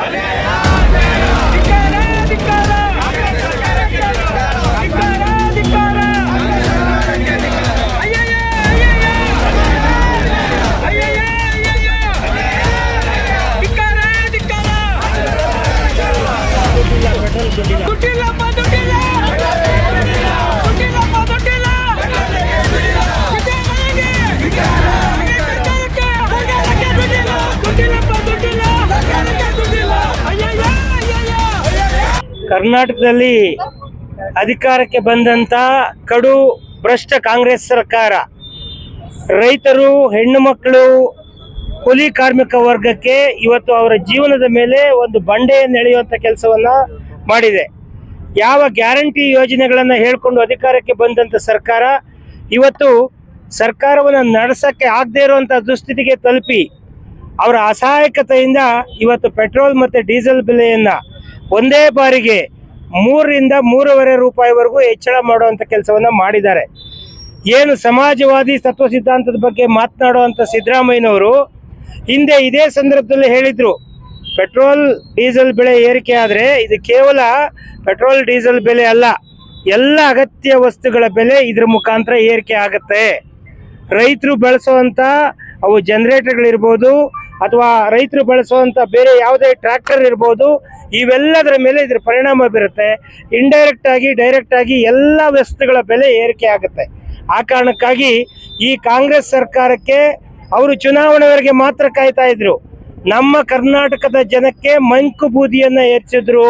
¡Aleja! ¡Aleja! ಕರ್ನಾಟಕದಲ್ಲಿ ಅಧಿಕಾರಕ್ಕೆ ಬಂದಂತ ಕಡು ಭ್ರಷ್ಟ ಕಾಂಗ್ರೆಸ್ ಸರ್ಕಾರ. ರೈತರು, ಹೆಣ್ಣು ಮಕ್ಕಳು, ಕೂಲಿ ಕಾರ್ಮಿಕ ವರ್ಗಕ್ಕೆ ಇವತ್ತು ಅವರ ಜೀವನದ ಮೇಲೆ ಒಂದು ಬಂಡೆಯನ್ನು ಎಳೆಯುವಂತ ಕೆಲಸವನ್ನ ಮಾಡಿದೆ. ಯಾವ ಗ್ಯಾರಂಟಿ ಯೋಜನೆಗಳನ್ನ ಹೇಳ್ಕೊಂಡು ಅಧಿಕಾರಕ್ಕೆ ಬಂದಂತ ಸರ್ಕಾರ ಇವತ್ತು ಸರ್ಕಾರವನ್ನು ನಡೆಸಕ್ಕೆ ಆಗದೇ ಇರುವಂತಹ ದುಸ್ಥಿತಿಗೆ ತಲುಪಿ, ಅವರ ಅಸಹಾಯಕತೆಯಿಂದ ಇವತ್ತು ಪೆಟ್ರೋಲ್ ಮತ್ತು ಡೀಸೆಲ್ ಬೆಲೆಯನ್ನ ಒಂದೇ ಬಾರಿಗೆ ಮೂರರಿಂದ ಮೂರುವರೆ ರೂಪಾಯಿವರೆಗೂ ಹೆಚ್ಚಳ ಮಾಡುವಂಥ ಕೆಲಸವನ್ನು ಮಾಡಿದ್ದಾರೆ. ಏನು ಸಮಾಜವಾದಿ ತತ್ವ ಸಿದ್ಧಾಂತದ ಬಗ್ಗೆ ಮಾತನಾಡುವಂತ ಸಿದ್ದರಾಮಯ್ಯನವರು ಹಿಂದೆ ಇದೇ ಸಂದರ್ಭದಲ್ಲಿ ಹೇಳಿದರು, ಪೆಟ್ರೋಲ್, ಡೀಸೆಲ್ ಬೆಲೆ ಏರಿಕೆ ಆದರೆ ಇದು ಕೇವಲ ಪೆಟ್ರೋಲ್, ಡೀಸೆಲ್ ಬೆಲೆ ಅಲ್ಲ, ಎಲ್ಲ ಅಗತ್ಯ ವಸ್ತುಗಳ ಬೆಲೆ ಇದ್ರ ಮುಖಾಂತರ ಏರಿಕೆ ಆಗುತ್ತೆ. ರೈತರು ಬಳಸುವಂತ ಅವು ಜನರೇಟರ್ಗಳಿರ್ಬೋದು ಅಥವಾ ರೈತರು ಬಳಸುವಂತ ಬೇರೆ ಯಾವುದೇ ಟ್ರ್ಯಾಕ್ಟರ್ ಇರ್ಬೋದು, ಇವೆಲ್ಲದರ ಮೇಲೆ ಇದ್ರ ಪರಿಣಾಮ ಬೀರುತ್ತೆ. ಇಂಡೈರೆಕ್ಟ್ ಆಗಿ ಡೈರೆಕ್ಟ್ ಆಗಿ ಎಲ್ಲ ವಸ್ತುಗಳ ಬೆಲೆ ಏರಿಕೆ ಆಗುತ್ತೆ. ಆ ಕಾರಣಕ್ಕಾಗಿ ಈ ಕಾಂಗ್ರೆಸ್ ಸರ್ಕಾರಕ್ಕೆ ಅವರು ಚುನಾವಣೆವರೆಗೆ ಮಾತ್ರ ಕಾಯ್ತಾ ಇದ್ರು. ನಮ್ಮ ಕರ್ನಾಟಕದ ಜನಕ್ಕೆ ಮಂಕು ಬೂದಿಯನ್ನ ಏರಿಸಿದ್ರು.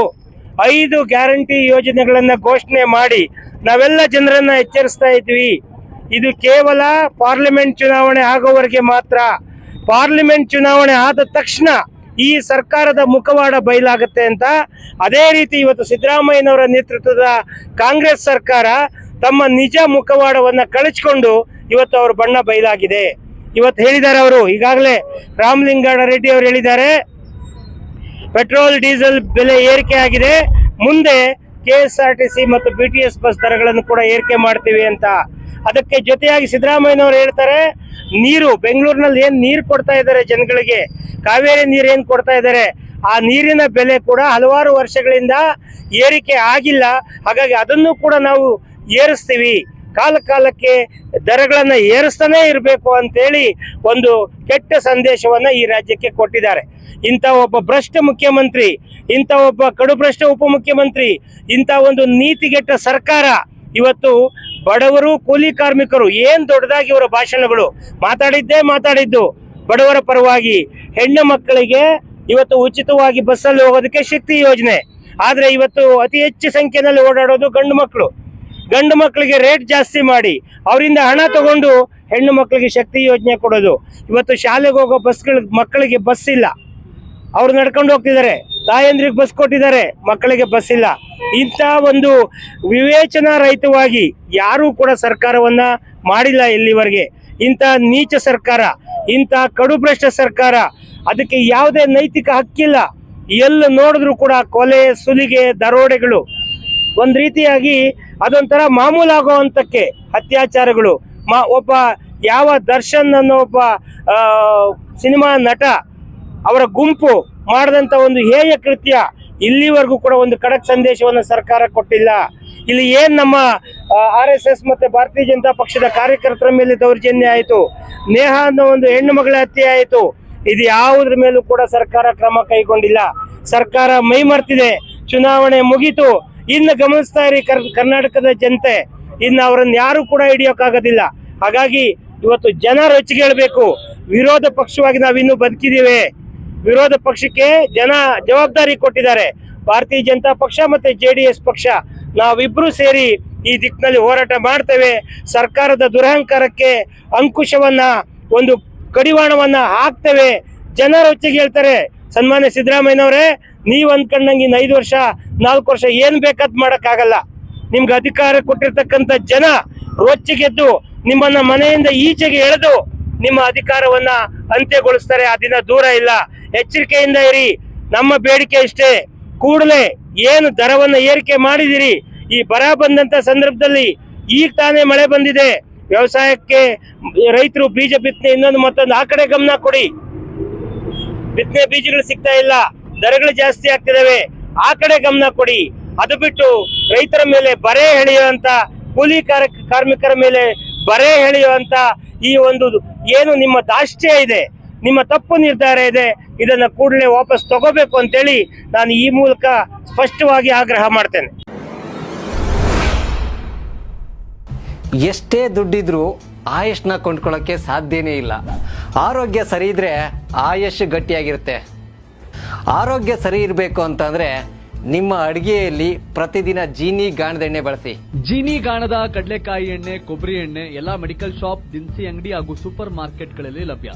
ಐದು ಗ್ಯಾರಂಟಿ ಯೋಜನೆಗಳನ್ನ ಘೋಷಣೆ ಮಾಡಿ ನಾವೆಲ್ಲ ಜನರನ್ನ ಎಚ್ಚರಿಸ್ತಾ ಇದ್ವಿ. ಇದು ಕೇವಲ ಪಾರ್ಲಿಮೆಂಟ್ ಚುನಾವಣೆ ಆಗೋವರೆಗೆ ಮಾತ್ರ. ಪಾರ್ಲಿಮೆಂಟ್ ಚುನಾವಣೆ ಆದ ತಕ್ಷಣ ಈ ಸರ್ಕಾರದ ಮುಖವಾಡ ಬಯಲಾಗುತ್ತೆ ಅಂತ ಅದೇ ರೀತಿ ಇವತ್ತು ಸಿದ್ದರಾಮಯ್ಯನವರ ನೇತೃತ್ವದ ಕಾಂಗ್ರೆಸ್ ಸರ್ಕಾರ ತಮ್ಮ ನಿಜ ಮುಖವಾಡವನ್ನ ಕಳಚಿಕೊಂಡು ಇವತ್ತು ಅವ್ರ ಬಣ್ಣ ಬಯಲಾಗಿದೆ. ಇವತ್ತು ಹೇಳಿದ್ದಾರೆ ಅವರು, ಈಗಾಗಲೇ ರಾಮಲಿಂಗಾಡ ರೆಡ್ಡಿ ಅವರು ಹೇಳಿದ್ದಾರೆ, ಪೆಟ್ರೋಲ್, ಡೀಸೆಲ್ ಬೆಲೆ ಏರಿಕೆ ಆಗಿದೆ, ಮುಂದೆ K S R T C ಮತ್ತು ಬಿ ಟಿ ಎಸ್ ಬಸ್ ದರಗಳನ್ನು ಕೂಡ ಏರಿಕೆ ಮಾಡ್ತೀವಿ ಅಂತ. ಅದಕ್ಕೆ ಜೊತೆಯಾಗಿ ಸಿದ್ದರಾಮಯ್ಯನವರು ಹೇಳ್ತಾರೆ ನೀರು, ಬೆಂಗಳೂರಿನಲ್ಲಿ ಏನ್ ನೀರು ಕೊಡ್ತಾ ಇದ್ದಾರೆ ಜನಗಳಿಗೆ? ಕಾವೇರಿ ನೀರು ಏನ್ ಕೊಡ್ತಾ ಇದ್ದಾರೆ? ಆ ನೀರಿನ ಬೆಲೆ ಕೂಡ ಹಲವಾರು ವರ್ಷಗಳಿಂದ ಏರಿಕೆ ಆಗಿಲ್ಲ. ಹಾಗಾಗಿ ಅದನ್ನು ಕೂಡ ನಾವು ಏರಿಸ್ತೀವಿ. ಕಾಲ ಕಾಲಕ್ಕೆ ದರಗಳನ್ನ ಏರಿಸ್ತಾನೆ ಇರಬೇಕು ಅಂತೇಳಿ ಒಂದು ಕೆಟ್ಟ ಸಂದೇಶವನ್ನ ಈ ರಾಜ್ಯಕ್ಕೆ ಕೊಟ್ಟಿದ್ದಾರೆ. ಇಂಥ ಒಬ್ಬ ಭ್ರಷ್ಟ ಮುಖ್ಯಮಂತ್ರಿ, ಇಂಥ ಒಬ್ಬ ಕಡುಭ್ರಷ್ಟ ಉಪಮುಖ್ಯಮಂತ್ರಿ ಇಂಥ ಒಂದು ನೀತಿಗೆಟ್ಟ ಸರ್ಕಾರ ಇವತ್ತು ಬಡವರು ಕೂಲಿ ಕಾರ್ಮಿಕರು ಏನ್ ದೊಡ್ಡದಾಗಿ ಇವರ ಭಾಷಣಗಳು? ಮಾತಾಡಿದ್ದೇ ಮಾತಾಡಿದ್ದು. ಬಡವರ ಪರವಾಗಿ ಹೆಣ್ಣು ಮಕ್ಕಳಿಗೆ ಇವತ್ತು ಉಚಿತವಾಗಿ ಬಸ್ಸಲ್ಲಿ ಹೋಗೋದಕ್ಕೆ ಶಕ್ತಿ ಯೋಜನೆ. ಆದ್ರೆ ಇವತ್ತು ಅತಿ ಹೆಚ್ಚು ಸಂಖ್ಯೆಯಲ್ಲಿ ಓಡಾಡೋದು ಗಂಡು ಮಕ್ಕಳು. ಗಂಡು ಮಕ್ಕಳಿಗೆ ರೇಟ್ ಜಾಸ್ತಿ ಮಾಡಿ ಅವರಿಂದ ಹಣ ತಗೊಂಡು ಹೆಣ್ಣು ಮಕ್ಕಳಿಗೆ ಶಕ್ತಿ ಯೋಜನೆ ಕೊಡೋದು. ಇವತ್ತು ಶಾಲೆಗೆ ಹೋಗೋ ಬಸ್ಗಳ ಮಕ್ಕಳಿಗೆ ಬಸ್ ಇಲ್ಲ. ಅವ್ರು ನಡ್ಕೊಂಡು ಹೋಗ್ತಿದ್ದಾರೆ. ತಾಯಂದ್ರಿಗೆ ಬಸ್ ಕೊಟ್ಟಿದ್ದಾರೆ, ಮಕ್ಕಳಿಗೆ ಬಸ್ ಇಲ್ಲ. ಇಂಥ ಒಂದು ವಿವೇಚನಾ ರಹಿತವಾಗಿ ಯಾರೂ ಕೂಡ ಸರ್ಕಾರವನ್ನ ಮಾಡಿಲ್ಲ ಇಲ್ಲಿವರೆಗೆ. ಇಂಥ ನೀಚ ಸರ್ಕಾರ, ಇಂಥ ಕಡುಭ್ರಷ್ಟ ಸರ್ಕಾರ, ಅದಕ್ಕೆ ಯಾವುದೇ ನೈತಿಕ ಹಕ್ಕಿಲ್ಲ. ಎಲ್ಲ ನೋಡಿದ್ರು ಕೂಡ ಕೊಲೆ, ಸುಲಿಗೆ, ದರೋಡೆಗಳು, ಒಂದ್ ರೀತಿಯಾಗಿ ಅದೊಂಥರ ಮಾಮೂಲಾಗುವಂತಕ್ಕೆ ಅತ್ಯಾಚಾರಗಳು. ಮಾ, ಒಬ್ಬ ಯಾವ ದರ್ಶನ್ ಅನ್ನೋ ಒಬ್ಬ ಸಿನಿಮಾ ನಟ ಅವರ ಗುಂಪು ಮಾಡಿದಂತ ಒಂದು ಹೇಯ ಕೃತ್ಯ ಇಲ್ಲಿವರೆಗೂ ಕೂಡ ಒಂದು ಖಡಕ್ ಸಂದೇಶವನ್ನು ಸರ್ಕಾರ ಕೊಟ್ಟಿಲ್ಲ. ಇಲ್ಲಿ ಏನ್ ನಮ್ಮ ಆರ್ ಎಸ್ ಎಸ್ ಮತ್ತೆ ಭಾರತೀಯ ಜನತಾ ಪಕ್ಷದ ಕಾರ್ಯಕರ್ತರ ಮೇಲೆ ದೌರ್ಜನ್ಯ ಆಯಿತು, ನೇಹ ಅನ್ನೋ ಒಂದು ಹೆಣ್ಣು ಮಗಳ ಹತ್ಯೆ ಆಯಿತು, ಇದು ಯಾವುದ್ರ ಮೇಲೂ ಕೂಡ ಸರ್ಕಾರ ಕ್ರಮ ಕೈಗೊಂಡಿಲ್ಲ. ಸರ್ಕಾರ ಮೈ ಮರ್ತಿದೆ, ಚುನಾವಣೆ ಮುಗೀತು, ಇನ್ನು ಗಮನಿಸ್ತಾ ಇರಿ ಕರ್, ಕರ್ನಾಟಕದ ಜನತೆ, ಇನ್ನು ಅವರನ್ನ ಯಾರು ಕೂಡ ಹಿಡಿಯೋಕ್ಕಾಗೋದಿಲ್ಲ. ಹಾಗಾಗಿ ಇವತ್ತು ಜನ ಹೆಚ್ಚಿಗೆ ಹೇಳ್ಬೇಕು, ವಿರೋಧ ಪಕ್ಷವಾಗಿ ನಾವಿನ್ನೂ ಬದುಕಿದ್ದೀವಿ. ವಿರೋಧ ಪಕ್ಷಕ್ಕೆ ಜನ ಜವಾಬ್ದಾರಿ ಕೊಟ್ಟಿದ್ದಾರೆ. ಭಾರತೀಯ ಜನತಾ ಪಕ್ಷ ಮತ್ತೆ ಜೆ ಪಕ್ಷ. ನಾವಿಬ್ರು ಸೇರಿ ಈ ದಿಕ್ಕಿನಲ್ಲಿ ಹೋರಾಟ ಮಾಡ್ತೇವೆ. ಸರ್ಕಾರದ ದುರಹಂಕಾರಕ್ಕೆ ಅಂಕುಶವನ್ನ, ಒಂದು ಕಡಿವಾಣವನ್ನ ಹಾಕ್ತೇವೆ. ಜನರ ಹೊಚ್ಚಿಗೆ ಹೇಳ್ತಾರೆ, ಸನ್ಮಾನ್ಯ ಸಿದ್ದರಾಮಯ್ಯನವರೇ, ನೀವು ಅಂದ್ಕೊಂಡಂಗೆ ಇನ್ನು ಐದು ವರ್ಷ, ನಾಲ್ಕು ವರ್ಷ ಏನು ಬೇಕಾದ್ ಮಾಡೋಕ್ಕಾಗಲ್ಲ. ನಿಮ್ಗೆ ಅಧಿಕಾರ ಕೊಟ್ಟಿರ್ತಕ್ಕಂಥ ಜನ ರೊಚ್ಚಿಗೆದ್ದು, ನಿಮ್ಮನ್ನ ಮನೆಯಿಂದ ಈಚೆಗೆ ಎಳೆದು ನಿಮ್ಮ ಅಧಿಕಾರವನ್ನ ಅಂತ್ಯಗೊಳಿಸ್ತಾರೆ. ಆ ದಿನ ದೂರ ಇಲ್ಲ. ಎಚ್ಚರಿಕೆಯಿಂದ ಇರಿ. ನಮ್ಮ ಬೇಡಿಕೆ ಇಷ್ಟೇ. ಕೂಡಲೇ ಏನು ದರವನ್ನು ಏರಿಕೆ ಮಾಡಿದಿರಿ. ಈ ಬರ ಬಂದಂತ ಸಂದರ್ಭದಲ್ಲಿ ಈಗ ತಾನೇ ಮಳೆ ಬಂದಿದೆ. ವ್ಯವಸಾಯಕ್ಕೆ ರೈತರು ಬೀಜ ಬಿತ್ತನೆ ಇನ್ನೊಂದು ಮತ್ತೊಂದು. ಆ ಕಡೆ ಗಮನ ಕೊಡಿ. ಬಿತ್ತನೆ ಬೀಜಗಳು ಸಿಗ್ತಾ ಇಲ್ಲ. ದರಗಳು ಜಾಸ್ತಿ ಆಗ್ತಿದಾವೆ ಆ ಕಡೆ ಗಮನ ಕೊಡಿ. ಅದು ಬಿಟ್ಟು ರೈತರ ಮೇಲೆ ಬರೆ ಎಳೆಯುವಂತ, ಕೂಲಿ ಕಾರ- ಕಾರ್ಮಿಕರ ಮೇಲೆ ಬರೆ ಎಳೆಯುವಂತ ಈ ಒಂದು ಏನು ನಿಮ್ಮ ದಾಷ್ಟ್ಯ ಇದೆ. ನಿಮ್ಮ ತಪ್ಪು ನಿರ್ಧಾರ ಇದೆ ಇದನ್ನು ಕೂಡಲೇ ವಾಪಸ್ ತಗೋಬೇಕು ಅಂತೇಳಿ ನಾನು ಈ ಮೂಲಕ ಸ್ಪಷ್ಟವಾಗಿ ಆಗ್ರಹ ಮಾಡ್ತೇನೆ. ಎಷ್ಟೇ ದುಡ್ಡಿದ್ರೂ ಆಯುಷ್ನ ಕೊಂಡ್ಕೊಳ್ಳೋಕ್ಕೆ ಸಾಧ್ಯನೇ ಇಲ್ಲ. ಆರೋಗ್ಯ ಸರಿ ಇದ್ರೆ ಆಯುಷ್ ಗಟ್ಟಿಯಾಗಿರುತ್ತೆ. ಆರೋಗ್ಯ ಸರಿ ಇರಬೇಕು ಅಂತಂದ್ರೆ ನಿಮ್ಮ ಅಡಿಗೆಯಲ್ಲಿ ಪ್ರತಿದಿನ ಜೀನಿ ಗಾಣದ ಎಣ್ಣೆ ಬಳಸಿ. ಜೀನಿ ಗಾಣದ ಕಡಲೆಕಾಯಿ ಎಣ್ಣೆ ಕೊಬ್ಬರಿ ಎಣ್ಣೆ ಎಲ್ಲಾ ಮೆಡಿಕಲ್ ಶಾಪ್ ದಿನಸಿ ಅಂಗಡಿ ಹಾಗೂ ಸೂಪರ್ ಮಾರ್ಕೆಟ್ಗಳಲ್ಲಿ ಲಭ್ಯ.